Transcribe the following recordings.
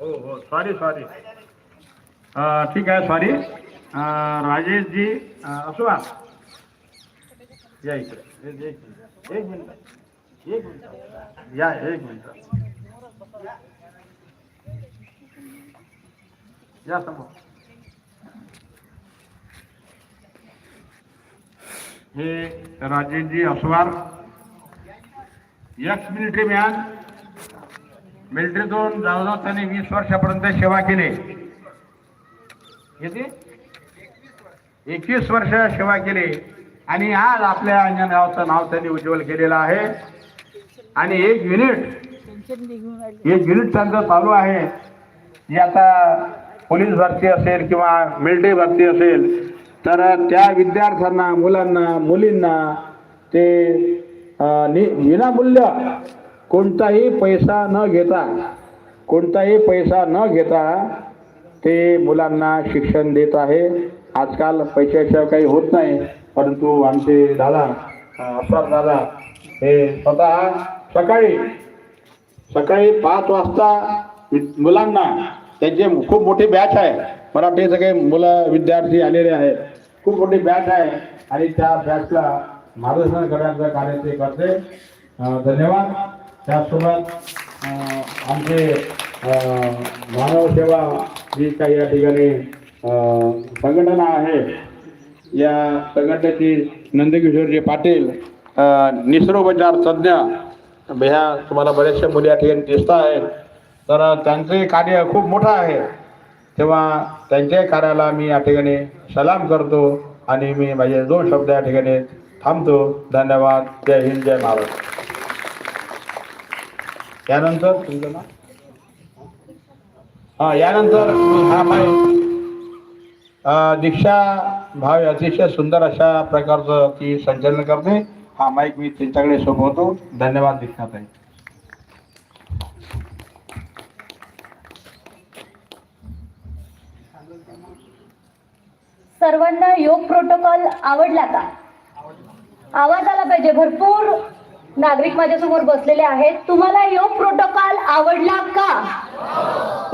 हो हो. Sorry sorry ठीक आहे सॉरी राजेशजी असो या इकडे. एक एक मिनिट. एक मिनिट. एक मिनिट. या एक मिनिट. या समोर. हे राजेशजी असवार एक्स मिलिटरी मॅन मिलिटरीतून जवळजवळ त्यांनी वीस वर्षापर्यंत सेवा केली. किती? एकवीस वर्ष सेवा केली. आणि आज आपल्या अंजनावाचं नाव त्यांनी उज्ज्वल केलेलं आहे. आणि एक युनिट एक युनिट त्यांचं चालू आहे. जे आता पोलीस भरती असेल किंवा मिलिटरी भरती असेल तर त्या विद्यार्थ्यांना मुलांना मुलींना ते नि विनामूल्य कोणताही पैसा न घेता कोणताही पैसा न घेता ते मुलांना शिक्षण देत आहे. आजकाल पैशाशिवाय काही होत नाही परंतु आमचे दादा अफर दादा हे स्वतः सकाळी सकाळी पाच वाजता वि- मुलांना त्यांचे खूप मोठी बॅच आहे. मराठी सगळे मुलं विद्यार्थी आलेले आहेत. खूप मोठी बॅच आहे आणि त्या बॅचला मार्गदर्शन करण्याचं कार्य ते करते. धन्यवाद. त्याचसोबत आमचे मानव सेवा जी काही या ठिकाणी संघटना आहे या संघटनेची नंदकिशोरजी पाटील निसर्गोपचार तज्ज्ञ ह्या तुम्हाला बऱ्याचशा मुली या ठिकाणी दिसत आहेत. तर त्यांचे कार्य खूप मोठं आहे. तेव्हा त्यांच्या कार्याला मी या ठिकाणी सलाम करतो आणि मी माझे दोन शब्द या ठिकाणी थांबतो. धन्यवाद. जय हिंद जय महाराष्ट्र. यानंतर तुमचं ना हा यानंतर हा माई दीक्षा भाव अतिशय सुंदर अशा प्रकारचं ती संचलन करते. हा माईक मी त्यांच्याकडे सोपवतो. धन्यवाद दीक्षाताई. सर्वांना योग प्रोटोकॉल आवडला का? आवाज आला पाहिजे. भरपूर नागरिक माझ्यासमोर बसलेले आहेत. तुम्हाला योग प्रोटोकॉल आवडला का?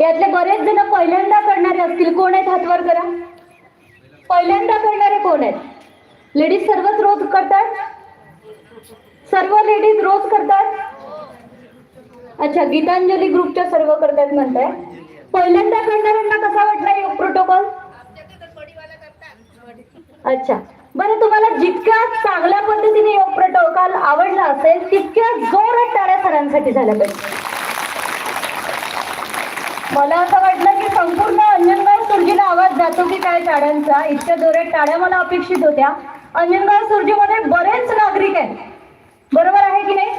यातले बरेच जण पहिल्यांदा करणारे असतील. कोण आहेत? हातवर करा. पहिल्यांदा करणारे कोण आहेत? लेडीज सर्वच रोज करतात? सर्व लेडीज रोज करतात? अच्छा गीतांजली ग्रुपच्या सर्व करतात म्हणताय. पहिल्यांदा करणाऱ्यांना कसा वाटला योग प्रोटोकॉल अच्छा. बरं तुम्हाला जितक्या चांगल्या पद्धतीने योग प्रोटोकॉल आवडला असेल तितक्या जोरात टाळ्या सरांसाठी झाल्या पाहिजे. मला असं वाटलं की संपूर्ण अंजनगाव सुरजीला आवाज जातो की काय टाळ्यांचा इतक्या जोरात टाळ्या मला अपेक्षित होत्या. अंजनगाव सुरजीमध्ये बरेच नागरिक आहेत. बरोबर आहे की नाही?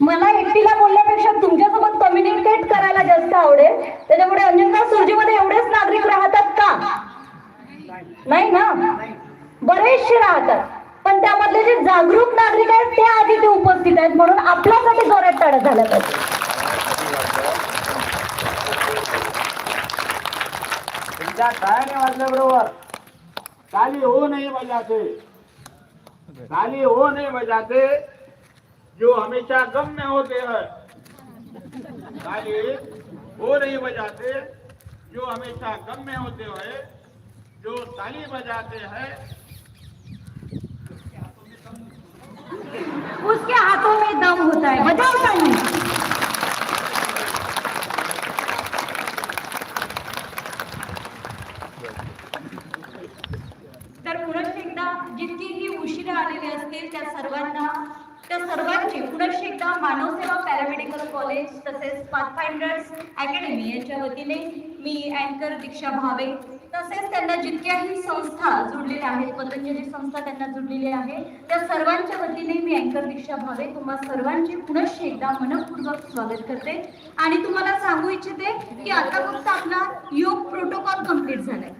मला एकटीला बोलण्यापेक्षा तुमच्यासोबत कम्युनिकेट करायला जास्त आवडेल. त्याच्यामुळे अंजनगाव सुरजीमध्ये एवढेच नागरिक राहतात का? नाही ना बरेचसे राहतात पण त्यामधले जे जागरूक नागरिक आहेत ते आधी ते उपस्थित आहेत म्हणून आपल्यासाठी जोरात तडा झाला पाहिजे. एकदा टाळ्याने वाजल्याबरोबर ताली हो नाही बजाते. खाली हो नहीं बजाते. जो हमेशा गम में होते. हैं खाली हो नहीं बजाते. जो हमेशा गम में होते. हैं जो ताली बजाते हैं में दम होता है बजाओ ताली तर पुनश्च एकदा जितकीही उशिरा आलेले असतील त्या सर्वांना त्या सर्वांची पुनश्च एकदा मानवसेवा पॅरामेडिकल कॉलेज तसेच पाथफाइंडर्स अकॅडमी यांच्या वतीने मी अँकर दीक्षा भावे तसेच त्यांना जितक्याही संस्था जुडलेल्या आहेत पतंजली संस्था त्यांना जुडलेली आहे त्या सर्वांच्या वतीने मी अँकर दीक्षा भावे तुम्हा सर्वांचे पुनश्च एकदा मनपूर्वक स्वागत करते. आणि तुम्हाला सांगू इच्छिते की आता फक्त आपला योग प्रोटोकॉल कंप्लीट झालाय.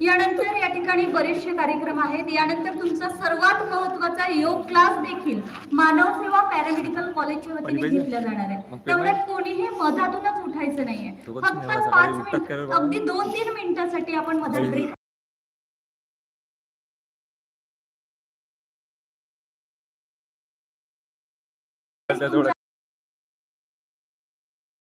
यानंतर या ठिकाणी बरेचसे कार्यक्रम आहेत. यानंतर तुमचा सर्वात महत्त्वाचा योग क्लास देखील मानव सेवा पॅरामेडिकल कॉलेजच्या वतीने घेतला जाणार आहे. तेवढ्यात कोणीही मधातूनच उठायचं नाहीये. फक्त पाच मिनिट अगदी दोन तीन मिनिटासाठी आपण मधात ब्रेक